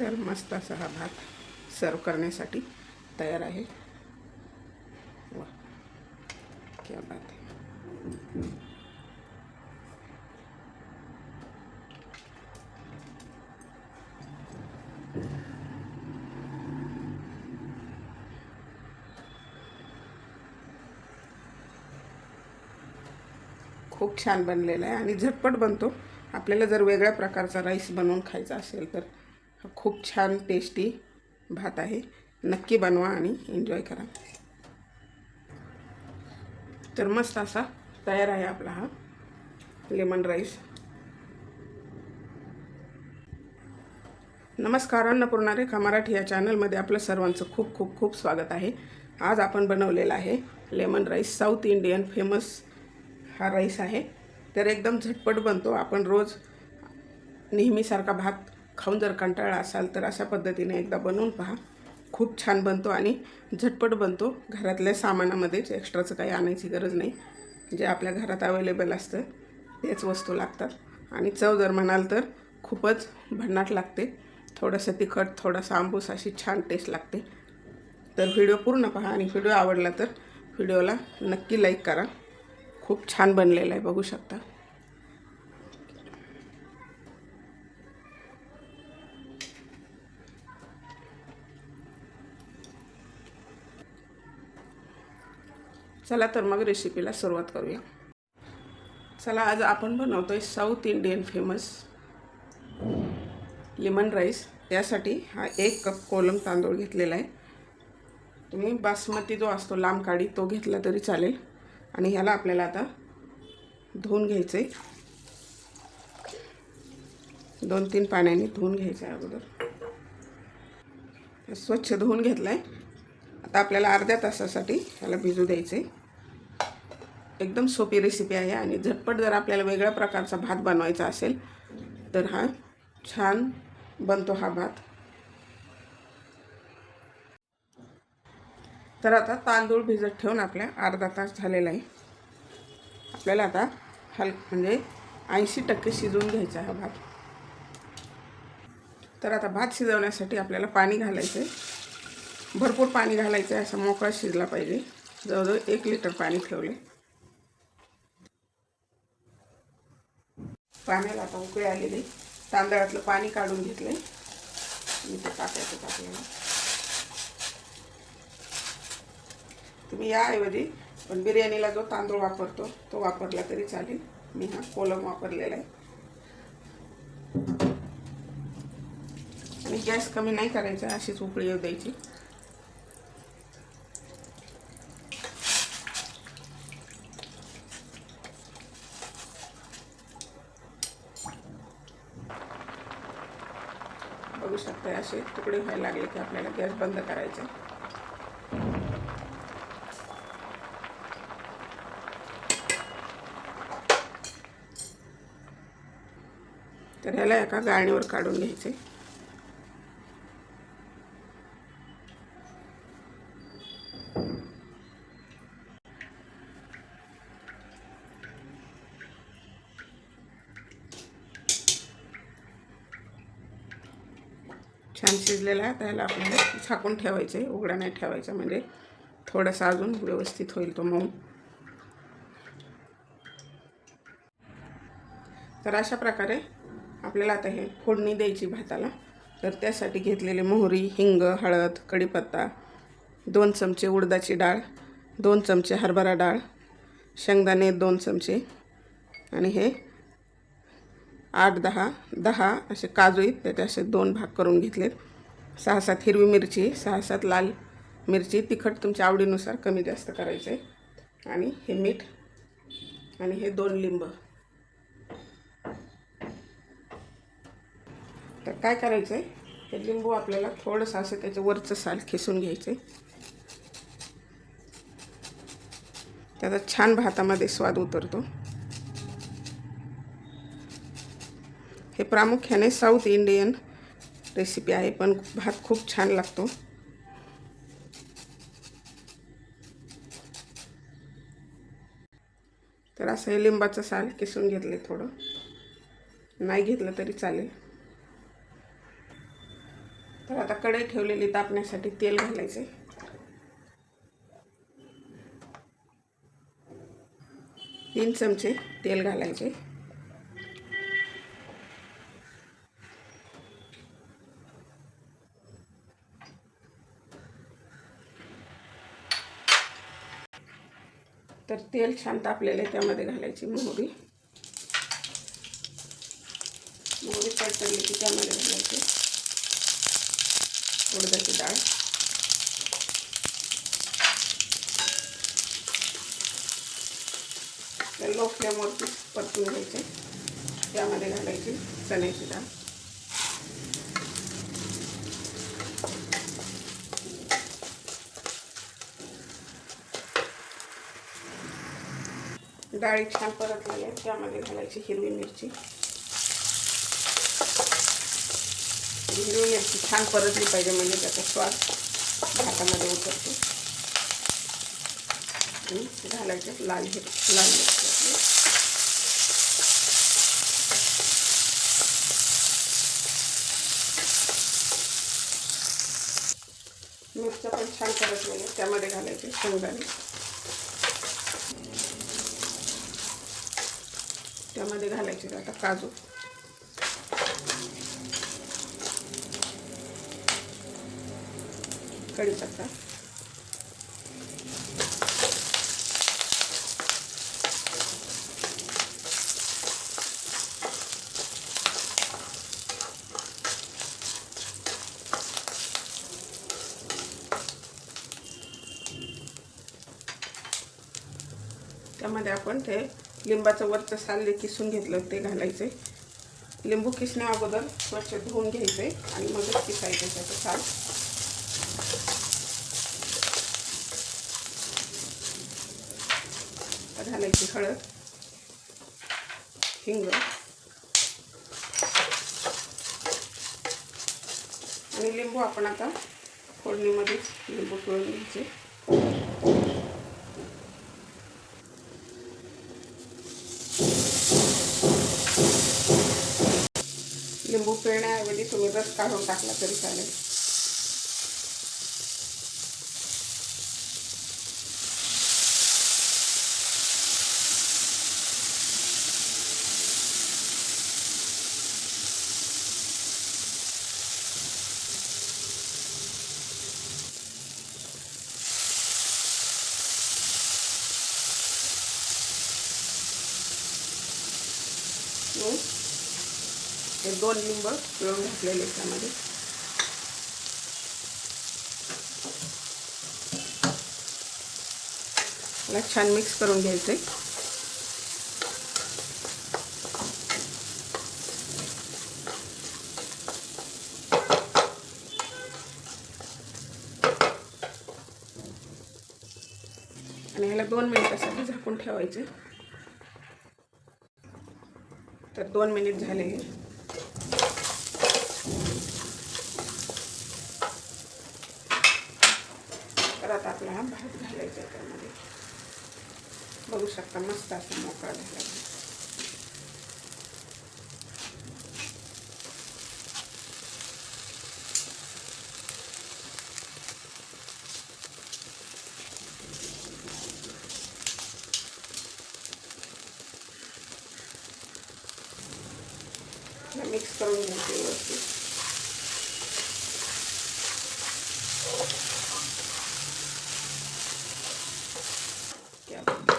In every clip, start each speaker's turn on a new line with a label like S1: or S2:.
S1: तर मस्त असा हा भात सर्व करण्यासाठी तयार आहे. वा. क्या बात आहे. खूप छान बनलेला आहे आणि झटपट बनतो. आपल्याला जर वेगळ्या प्रकारचा राईस बनवून खायचा असेल तर खूप छान टेस्टी भात आहे. नक्की बनवा आणि एन्जॉय करा. तर मस्त असा तयार आहे आपला हा लेमन राईस नमस्कार अन्नपूर्णा रेखा मराठी या चॅनलमध्ये आपलं सर्वांचं खूप खूप खूप स्वागत आहे. आज आपण बनवलेला आहे lemon rice south Indian famous हा राईस आहे. तर एकदम झटपट बनतो. आपण रोज नेहमीसारखा भात खाऊन जर कंटाळा असाल तर अशा पद्धतीने एकदा बनवून पहा. खूप छान बनतो आणि झटपट बनतो. घरातल्या सामानामध्येच एक्स्ट्राचं काही आणायची गरज नाही. जे आपल्या घरात अवेलेबल असतं तेच वस्तू लागतात. आणि चव जर म्हणाल तर खूपच भन्नाट लागते. थोडंसं तिखट थोडासा आंबूस अशी छान टेस्ट लागते. तर व्हिडिओ पूर्ण पहा आणि व्हिडिओ आवडला तर व्हिडिओला नक्की लाईक करा. खूप छान बनलेलं आहे बघू शकता. चला तर मग रेसिपीला सुरुवात करूया. चला आज आपण बनवतो आहे south Indian famous lemon rice त्यासाठी हा एक कप कोलम तांदूळ घेतलेला आहे. तुम्ही बासमती जो असतो लांब काडी तो घेतला तरी चालेल. आणि ह्याला आपल्याला आता धुवून घ्यायचं आहे दोन तीन पाण्याने धुवून घ्यायचं आहे अगोदर. स्वच्छ धुवून घेतलं आहे आता आपल्याला अर्ध्या तासासाठी ह्याला भिजू द्यायचं. एकदम सोपी रेसिपी आहे आणि झटपट जर आपल्याला वेगळ्या प्रकारचा भात बनवायचा असेल तर हा छान बनतो हा भात. तर आता तांदूळ भिजत ठेवून आपल्या अर्धा तास झालेला आहे. आपल्याला आता हल म्हणजे ऐंशी टक्के शिजवून घ्यायचा हा भात. तर आता भात शिजवण्यासाठी आपल्याला पाणी घालायचं आहे भरपूर पाणी घालायचं आहे असं मोकळा शिजला पाहिजे. जवळजवळ एक लिटर पाणी ठेवले. पाण्याला आता उकळी आलेली. तांदळातलं पाणी काढून घेतलं मी ते टाकायचं टाकलेलं तुम्ही याऐवजी पण बिर्याणीला जो तांदूळ वापरतो तो वापरला तरी चालेल. मी हा कोलम वापरलेला आहे. आणि गॅस कमी नाही करायचा अशीच उकळी येऊ द्यायची. तर असे तुकडे व्हायला लागले की आपल्याला गॅस बंद करायचा तर ह्याला एका गाळणीवर काढून घ्यायचे. छान शिजलेला आहे. त्याला आपल्याला झाकून ठेवायचे उघडा नाही ठेवायचा म्हणजे थोडासा अजून व्यवस्थित होईल तो मऊ. तर अशा प्रकारे आपल्याला आता हे फोडणी द्यायची भाताला. तर त्यासाठी घेतलेले मोहरी हिंग हळद कढीपत्ता दोन चमचे उडदाची डाळ दोन चमचे हरभरा डाळ शेंगदाणे दोन चमचे आणि हे आठ दहा दहा असे काजू आहेत. त्याचे असे दोन भाग करून घेतलेत. सहा सात हिरवी मिरची सहा सात लाल मिरची. तिखट तुमच्या आवडीनुसार कमी जास्त करायचं. आहे आणि हे मीठ आणि हे दोन लिंब. तर काय करायचं आहे हे लिंबू आपल्याला थोडंसं असं त्याचं वरचं साल खिसून घ्यायचं आहे त्याचा छान भातामध्ये स्वाद उतरतो. हे प्रामुख्याने साऊथ इंडियन रेसिपी आहे पण भात खूप छान लागतो. तर असं हे लिंबाचं साल किसून घेतले थोडं. नाही घेतलं तरी चालेल. तर आता कढई ठेवलेली तापण्यासाठी तेल घालायचे तीन चमचे तेल घालायचे तेल छान तापलेलं आहे त्यामध्ये घालायची मोहरी. मोहरी कडकडली की त्यामध्ये घालायची उडदाची डाळ. तर लो परतून घ्यायचे. त्यामध्ये घालायची चण्याची डाळ. डाळी छान परतली आहे त्यामध्ये घालायची हिरवी मिरची. हिरवी मिरची छान परतली पाहिजे म्हणजे त्याचा स्वाद भातामध्ये उतरतो. घालायचं घालायचे लाल हिर लाल मिरची मिरच्या पण छान परतलेल्या त्यामध्ये घालायचे शेंगदाणे. याच्यामध्ये घालायचे आता काजू. कढीपत्ता त्यामध्ये आपण ते लिंबाचं वरचं साल जे किसून घेतलं ते घालायचे लिंबू किसण्या अगोदर स्वच्छ धुवून घ्यायचे आणि मगच किसायचं त्याचं साल. घालायची हळद हिंग आणि लिंबू आपण आता फोडणीमध्येच लिंबू पिळून घ्यायचे. उकळण्याऐवजी तुम्ही रस काढून टाकला तरी चालेल. मग हे दोन लिंब पिळून घातलेले त्यामध्ये. मला छान मिक्स करून घ्यायचं आहे आणि ह्याला दोन मिनिटासाठी झाकून ठेवायचे. तर दोन मिनिट झालेले तर आता आपला हा भात घालायचा आहे त्यामध्ये बघू शकता मस्त असा मोकळा झाला. मिक्स करून घ्यायचे व्यवस्थित क्या बात.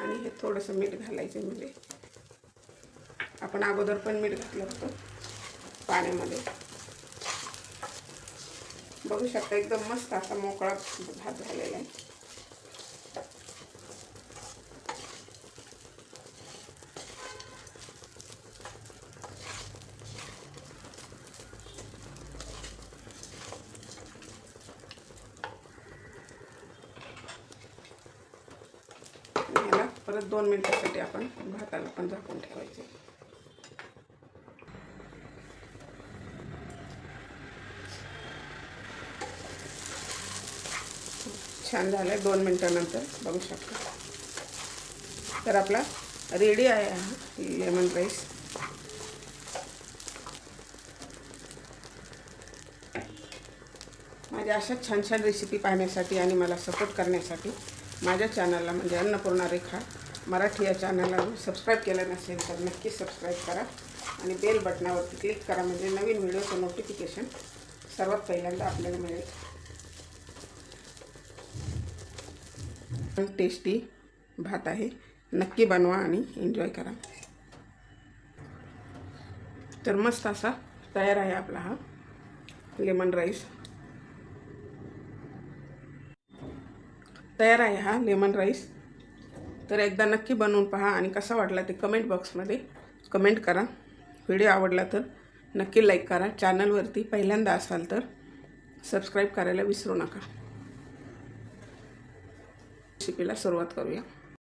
S1: आणि हे थोडंसं मीठ घालायचं म्हणजे. आपण अगोदर पण मीठ घातलं होतं पाण्यामध्ये. बघू शकता एकदम मस्त असा मोकळा भात झालेला आहे आणि ह्याला परत दोन मिनिटासाठी आपण भाताला पण झाकून ठेवायचे. छान झालं दोन मिनटानंतर बघू शकता. तर आपला रेडी आहे हा लेमन राईस माझ्या अशा छान छान रेसिपी पाहण्यासाठी आणि मला सपोर्ट करण्यासाठी माझ्या चॅनलला म्हणजे अन्नपूर्णा रेखा मराठी या चॅनलला सबस्क्राईब केलं नसेल तर नक्की सबस्क्राईब करा आणि बेल बटनावरती क्लिक करा म्हणजे नवीन व्हिडिओचं नोटिफिकेशन सर्वात पहिल्यांदा आपल्याला मिळेल. टेस्टी भात आहे. नक्की बनवा आणि एन्जॉय करा. तर मस्त असा तयार आहे आपला हा लेमन राईस तयार आहे हा लेमन राईस तर एकदा नक्की बनवून पहा आणि कसा वाटला ते कमेंट बॉक्समध्ये कमेंट करा. व्हिडिओ आवडला तर नक्की लाईक करा. चॅनलवरती पहिल्यांदा असाल तर सबस्क्राईब करायला विसरू नका. रेसिपीला सुरुवात करूया.